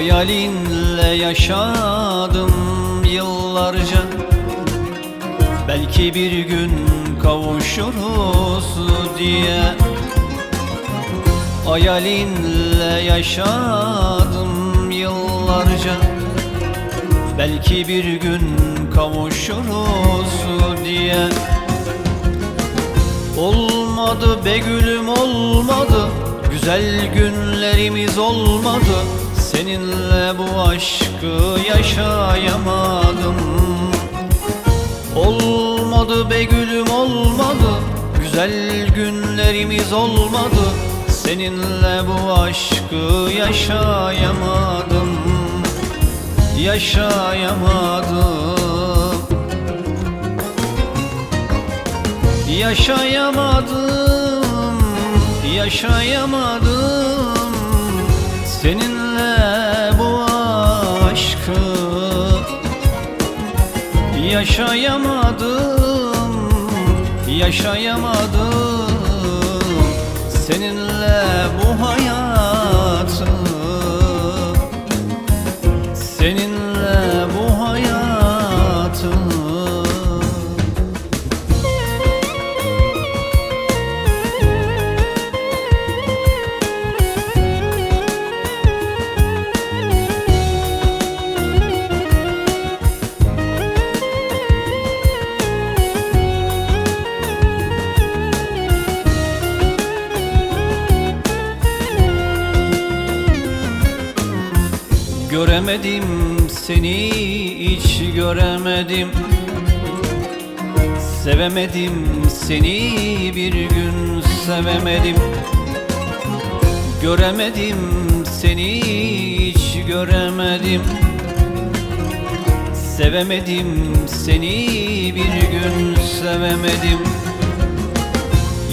Hayalinle yaşadım yıllarca. Belki bir gün kavuşuruz diye Hayalinle yaşadım yıllarca. Belki bir gün kavuşuruz diye. Olmadı be gülüm olmadı. Güzel günlerimiz olmadı Seninle bu aşkı yaşayamadım. Olmadı be gülüm olmadı. Güzel günlerimiz olmadı. Seninle bu aşkı yaşayamadım. Yaşayamadım. Yaşayamadım, yaşayamadım. Seninle Yaşayamadım, yaşayamadım. Seninle bu hayatı Göremedim seni hiç göremedim. Sevemedim seni bir gün sevemedim. Göremedim seni hiç göremedim. Sevemedim seni bir gün sevemedim.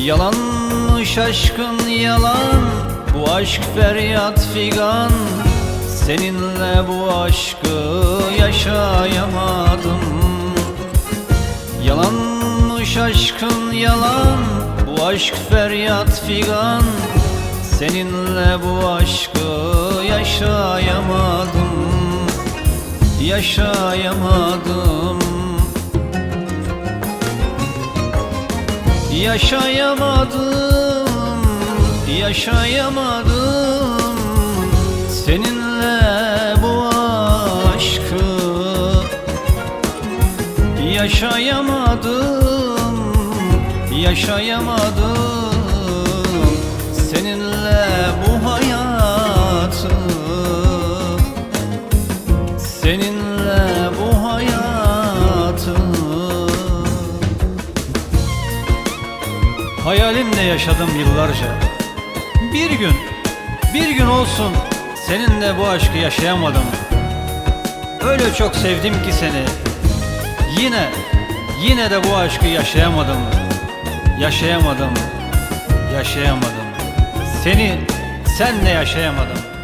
Yalanmış aşkın yalan Bu aşk feryat figan Seninle bu aşkı yaşayamadım. Yalanmış aşkın yalan Bu aşk feryat figan. Seninle bu aşkı yaşayamadım Yaşayamadım. Yaşayamadım, yaşayamadım Yaşayamadım, yaşayamadım Seninle bu hayatı. Seninle bu hayatı. Hayalimle yaşadım yıllarca. Bir gün, bir gün olsun Seninle bu aşkı yaşayamadım. Öyle çok sevdim ki seni Yine, yine de bu aşkı yaşayamadım. Yaşayamadım, yaşayamadım. Seni, senle yaşayamadım